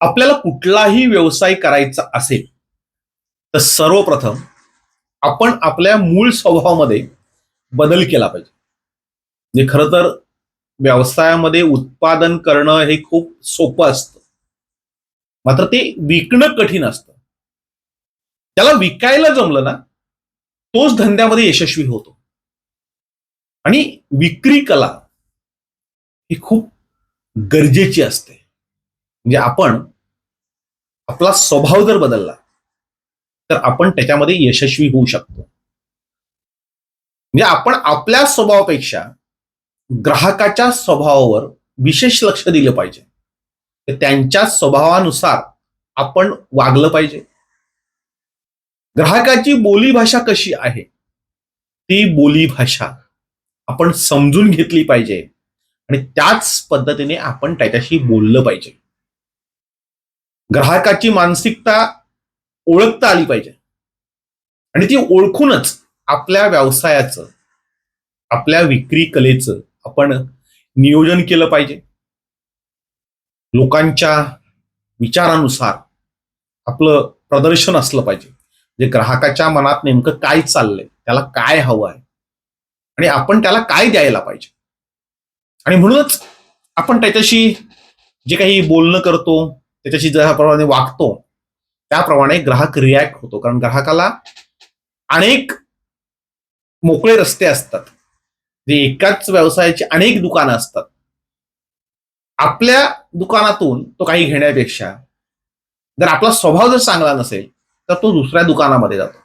आपल्याला कुठलाही व्यवसाय करायचा असेल तर सर्वप्रथम आपण आपल्या मूळ स्वभावामध्ये बदल केला पाहिजे. म्हणजे खरं तर व्यवसायामध्ये उत्पादन करणं हे खूप सोपं असतं. मात्र ते विकणं कठीण असतं. त्याला विकायला जमलं ना तोच धंद्यामध्ये यशस्वी होतो. आणि विक्री कला ही खूप गरजेची असते. म्हणजे आपण आपला स्वभाव जर बदलला तर आपण त्याच्यामध्ये यशस्वी होऊ शकतो. म्हणजे आपण आपल्या स्वभावापेक्षा ग्राहकाच्या स्वभावावर विशेष लक्ष दिलं पाहिजे. तर त्यांच्या स्वभावानुसार आपण वागलं पाहिजे. ग्राहकाची बोलीभाषा कशी आहे ती बोलीभाषा आपण समजून घेतली पाहिजे. आणि त्याच पद्धतीने आपण त्याच्याशी बोललं पाहिजे. ग्राहकाची मानसिकता ओळखता आली पाहिजे. आणि ती ओळखूनच आपल्या व्यवसायाचं आपल्या विक्री कलेचं आपण नियोजन केलं पाहिजे. लोकांच्या विचारानुसार आपलं प्रदर्शन असलं पाहिजे. म्हणजे ग्राहकाच्या मनात नेमकं काय चाललंय त्याला काय हवं आहे? आणि आपण त्याला काय द्यायला पाहिजे? आणि म्हणूनच आपण त्याच्याशी जे काही बोलणं करतो त्याच्याशी ज्याप्रमाणे वागतो त्याप्रमाणे ग्राहक रिॲक्ट होतो. कारण ग्राहकाला अनेक मोकळे रस्ते असतात. जे एकाच व्यवसायाची अनेक दुकानं असतात. आपल्या दुकानातून तो काही घेण्यापेक्षा जर आपला स्वभाव जर चांगला नसेल तर तो दुसऱ्या दुकानामध्ये जातो.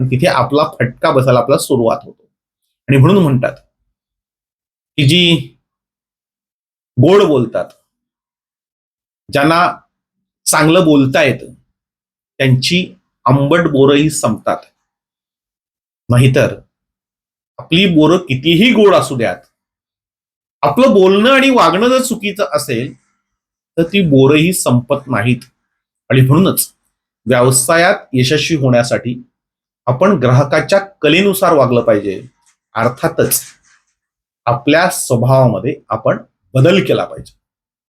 आणि तिथे आपला फटका बसायला आपला सुरुवात होतो. आणि म्हणून म्हणतात की जी गोड बोलतात ज्यांना चांगलं बोलता येतं त्यांची आंबट बोरंही संपतात. नाहीतर आपली बोरं कितीही गोड असू द्यात आपलं बोलणं आणि वागणं जर चुकीचं असेल तर ती बोरंही संपत नाहीत. आणि म्हणूनच व्यवसायात यशस्वी होण्यासाठी आपण ग्राहकाच्या कलेनुसार वागलं पाहिजे. अर्थातच आपल्या स्वभावामध्ये आपण बदल केला पाहिजे.